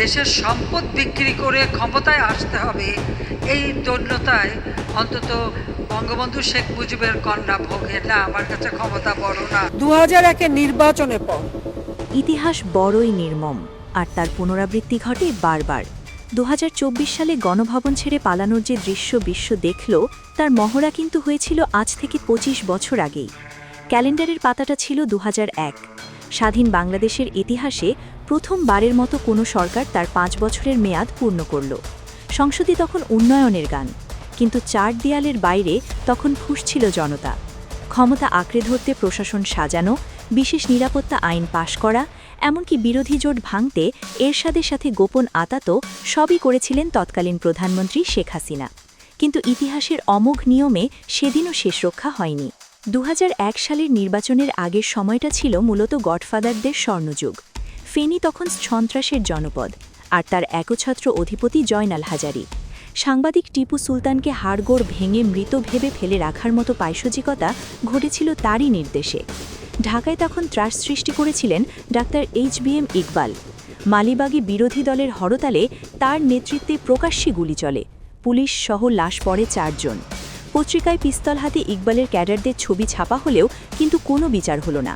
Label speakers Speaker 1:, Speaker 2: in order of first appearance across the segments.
Speaker 1: দেশের সম্পদ বিক্রি করে ক্ষমতায় আসতে হবে এই দৈন্যতায় অন্তত বঙ্গবন্ধু শেখ মুজিবের কন্যা ভোগে না আমার কাছে ক্ষমতা বড় না।
Speaker 2: দু হাজার একের নির্বাচনের পর।
Speaker 3: ইতিহাস বড়ই নির্মম আর তার পুনরাবৃত্তি ঘটে বারবার। দু হাজার চব্বিশ সালে গণভবন ছেড়ে পালানোর যে দৃশ্য বিশ্ব দেখল তার মহড়া কিন্তু হয়েছিল আজ থেকে ২৫ বছর আগেই। ক্যালেন্ডারের পাতাটা ছিল দু হাজার এক। স্বাধীন বাংলাদেশের ইতিহাসে প্রথমবারের মতো কোনো সরকার তার পাঁচ বছরের মেয়াদ পূর্ণ করল। সংসদে তখন উন্নয়নের গান, কিন্তু চার দেয়ালের বাইরে তখন ফুসছিল জনতা। ক্ষমতা আঁকড়ে ধরতে প্রশাসন সাজানো, বিশেষ নিরাপত্তা আইন পাশ করা, এমনকি বিরোধী জোট ভাঙতে এরশাদের সাথে গোপন আতাতো সবই করেছিলেন তৎকালীন প্রধানমন্ত্রী শেখ হাসিনা। কিন্তু ইতিহাসের অমোঘ নিয়মে সেদিনও শেষ রক্ষা হয়নি। দু হাজার এক সালের নির্বাচনের আগের সময়টা ছিল মূলত গডফাদারদের স্বর্ণযুগ। ফেনী তখন সন্ত্রাসের জনপদ আর তার একছত্র অধিপতি জয়নাল হাজারি। সাংবাদিক টিপু সুলতানকে হাড়গোড় ভেঙে মৃত ভেবে ফেলে রাখার মতো পায়সজিকতা ঘটেছিল তারই নির্দেশে। ঢাকায় তখন ত্রাস সৃষ্টি করেছিলেন doctor H B M Iqbal. মালিবাগে বিরোধী দলের হরতালে তার নেতৃত্বে প্রকাশ্যে গুলি চলে। পুলিশ সহ লাশ পড়ে চারজন। পত্রিকায় পিস্তল হাতে ইকবালের ক্যাডারদের ছবি ছাপা হলেও কিন্তু কোনো বিচার হলো না।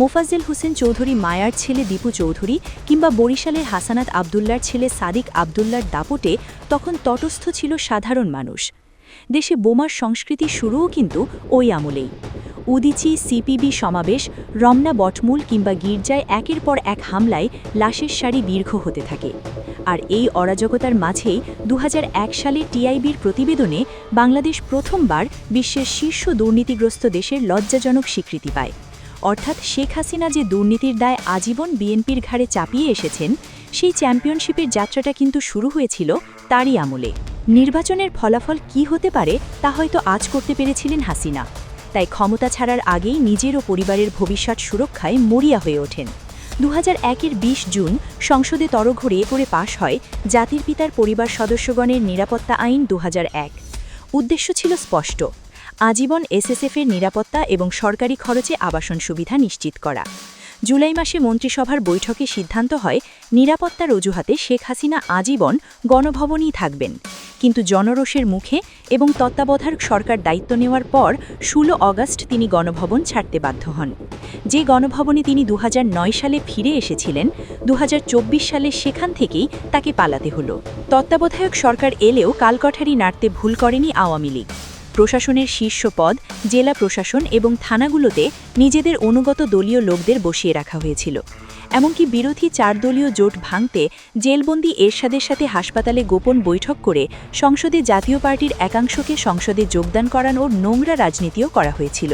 Speaker 3: মোফাজ্জেল হোসেন চৌধুরী মায়ার ছেলে দীপু চৌধুরী কিংবা বরিশালের হাসানাত আবদুল্লার ছেলে সাদিক আবদুল্লার দাপটে তখন তটস্থ ছিল সাধারণ মানুষ। দেশে বোমার সংস্কৃতি শুরুও কিন্তু ওই আমলেই। উদিচি সিপিবি সমাবেশ, রমনা বটমূল কিংবা গির্জায় একের পর এক হামলায় লাশের সারি দীর্ঘ হতে থাকে। আর এই অরাজকতার মাঝেই দু হাজার এক সালে টিআইবির প্রতিবেদনে বাংলাদেশ প্রথমবার বিশ্বের শীর্ষ দুর্নীতিগ্রস্ত দেশের লজ্জাজনক স্বীকৃতি পায়। অর্থাৎ শেখ হাসিনা যে দুর্নীতির দায় আজীবন বিএনপির ঘাড়ে চাপিয়ে এসেছেন, সেই চ্যাম্পিয়নশিপের যাত্রাটা কিন্তু শুরু হয়েছিল তারই আমলে। নির্বাচনের ফলাফল কি হতে পারে, তা হয়তো আজ করতে পেরেছিলেন হাসিনা। তাই ক্ষমতা ছাড়ার আগেই নিজের ও পরিবারের ভবিষ্যৎ সুরক্ষায় মরিয়া হয়ে ওঠেন। দু হাজার একের বিশ জুন সংসদে তরঘড়িয়ে করে পাশ হয় জাতির পিতার পরিবার সদস্যগণের নিরাপত্তা আইন দু হাজার এক। উদ্দেশ্য ছিল স্পষ্ট আজীবন এসএসএফের নিরাপত্তা এবং সরকারি খরচে আবাসন সুবিধা নিশ্চিত করা। জুলাই মাসে মন্ত্রিসভার বৈঠকে সিদ্ধান্ত হয়, নিরাপত্তার অজুহাতে শেখ হাসিনা আজীবন গণভবনেই থাকবেন। কিন্তু জনরোষের মুখে এবং তত্ত্বাবধায়ক সরকার দায়িত্ব নেওয়ার পর ষোলো অগাস্ট তিনি গণভবন ছাড়তে বাধ্য হন। যে গণভবনে তিনি দু হাজার নয় সালে ফিরে এসেছিলেন দু হাজার চব্বিশ সালে সেখান থেকেই তাকে পালাতে হলো। তত্ত্বাবধায়ক সরকার এলেও কালকঠারি নাড়তে ভুল করেনি আওয়ামী লীগ। প্রশাসনের শীর্ষ পদ, জেলা প্রশাসন এবং থানাগুলোতে নিজেদের অনুগত দলীয় লোকদের বসিয়ে রাখা হয়েছিল। এমনকি বিরোধী চার দলীয় জোট ভাঙতে জেলবন্দি এরশাদের সাথে হাসপাতালে গোপন বৈঠক করে সংসদে জাতীয় পার্টির একাংশকে সংসদে যোগদান করানোর নোংরা রাজনীতিও করা হয়েছিল।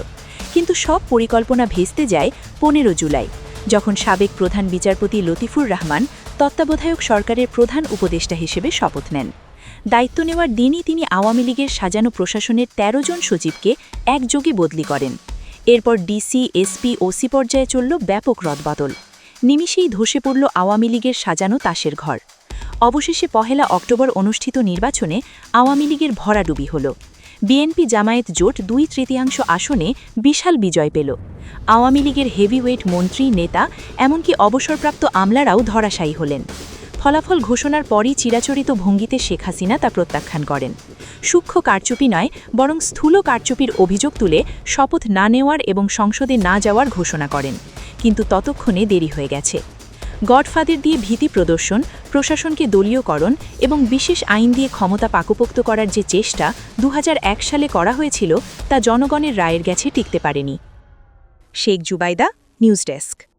Speaker 3: কিন্তু সব পরিকল্পনা ভেস্তে যায় পনেরো জুলাই, যখন সাবেক প্রধান বিচারপতি লতিফুর রহমান তত্ত্বাবধায়ক সরকারের প্রধান উপদেষ্টা হিসেবে শপথ নেন। দায়িত্ব নেওয়ার দিনই তিনি আওয়ামী লীগের সাজানো প্রশাসনের ১৩ জন সচিবকে একযোগে বদলি করেন। এরপর ডিসি, এসপি, ওসি পর্যায়ে চলল ব্যাপক রদবদল নিমিষেই ধসে পড়ল আওয়ামী লীগের সাজানো তাসের ঘর। অবশেষে পহেলা অক্টোবর অনুষ্ঠিত নির্বাচনে আওয়ামী লীগের ভরাডুবি হল। বিএনপি জামায়াত জোট দুই তৃতীয়াংশ আসনে বিশাল বিজয় পেল। আওয়ামী লীগের হেভিওয়েট মন্ত্রী, নেতা, এমনকি অবসরপ্রাপ্ত আমলারাও ধরাশায়ী হলেন। ফলাফল ঘোষণার পরই চিরাচরিত ভঙ্গিতে শেখ হাসিনা তা প্রত্যাখ্যান করেন। সূক্ষ্ম কারচুপি নয়, বরং স্থূল কারচুপির অভিযোগ তুলে শপথ না নেওয়ার এবং সংসদে না যাওয়ার ঘোষণা করেন। কিন্তু ততক্ষণে দেরি হয়ে গেছে। গডফাদের দিয়ে ভীতি প্রদর্শন, প্রশাসনকে দলীয়করণ এবং বিশেষ আইন দিয়ে ক্ষমতা পাকপোক্ত করার যে চেষ্টা দু হাজার এক সালে করা হয়েছিল, তা জনগণের রায়ের গেছে টিকতে পারেনি। Sheikh Zubaida, news desk.